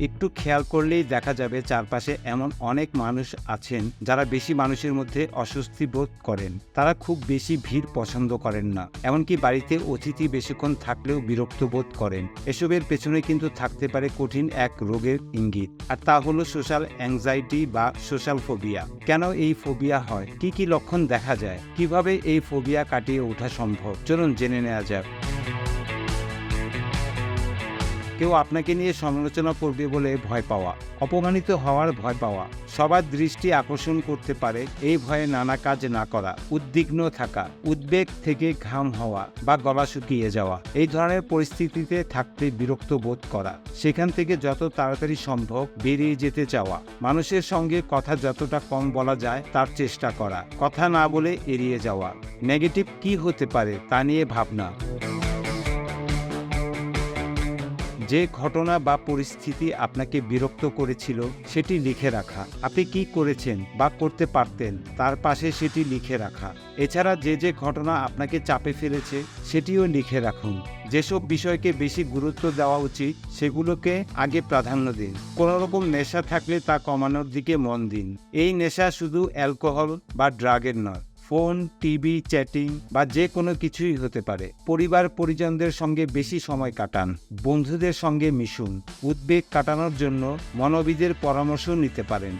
একটু খেয়াল করলেই দেখা যাবে চারপাশে এমন অনেক মানুষ আছেন যারা বেশি মানুষের মধ্যে অস্বস্তি বোধ করেন। তারা খুব বেশি ভিড় পছন্দ করেন না। এমনকি বাড়িতে অতিথি বেশিক্ষণ থাকলেও বিরক্ত বোধ করেন। এসবের পেছনে কিন্তু থাকতে পারে কঠিন এক রোগের ইঙ্গিত। আর তা হলো সোশ্যাল অ্যাংজাইটি বা সোশ্যাল ফোবিয়া। কেন এই ফোবিয়া হয়? কি কি লক্ষণ দেখা যায়? কীভাবে এই ফোবিয়া কাটিয়ে ওঠা সম্ভব? চলুন জেনে নেওয়া যাক। কেউ আপনাকে নিয়ে সমালোচনা করবে বলে ভয় পাওয়া, অপমানিত হওয়ার ভয় পাওয়া। সবার দৃষ্টি আকর্ষণ করতে পারে এই ভয়ে নানা কাজ না করা, উদ্বিগ্ন থাকা, উদ্বেগ থেকে ঘাম হওয়া বা গলা শুকিয়ে যাওয়া। এই ধরনের পরিস্থিতিতে থাকতে বিরক্ত বোধ করা। সেখান থেকে যত তাড়াতাড়ি সম্ভব বেরিয়ে যেতে চাওয়া। মানুষের সঙ্গে কথা যতটা কম বলা যায় তার চেষ্টা করা। কথা না বলে এড়িয়ে যাওয়া। নেগেটিভ কি হতে পারে তা নিয়ে ভাবনা। যে ঘটনা বা পরিস্থিতি আপনাকে বিরক্ত করেছিল, সেটি লিখে রাখা। আপনি কি করেছেন বা করতে পারতেন, তার পাশে সেটি লিখে রাখা। এছাড়া যে যে ঘটনা আপনাকে চাপে ফেলেছে, সেটিও লিখে রাখুন। যেসব বিষয়কে বেশি গুরুত্ব দেওয়া উচিত, সেগুলোকে আগে প্রাধান্য দিন। কোনো রকম নেশা থাকলে তা কমানোর দিকে মন দিন। এই নেশা শুধু অ্যালকোহল বা ড্রাগের নয়। ফোন, টিভি, চ্যাটিং বা যে কোনো কিছুই হতে পারে। পরিবার, পরিজনদের সঙ্গে বেশি সময় কাটান, বন্ধুদের সঙ্গে মিশুন, উদ্বেগ কাটানোর জন্য মনোবিদের পরামর্শ নিতে পারেন।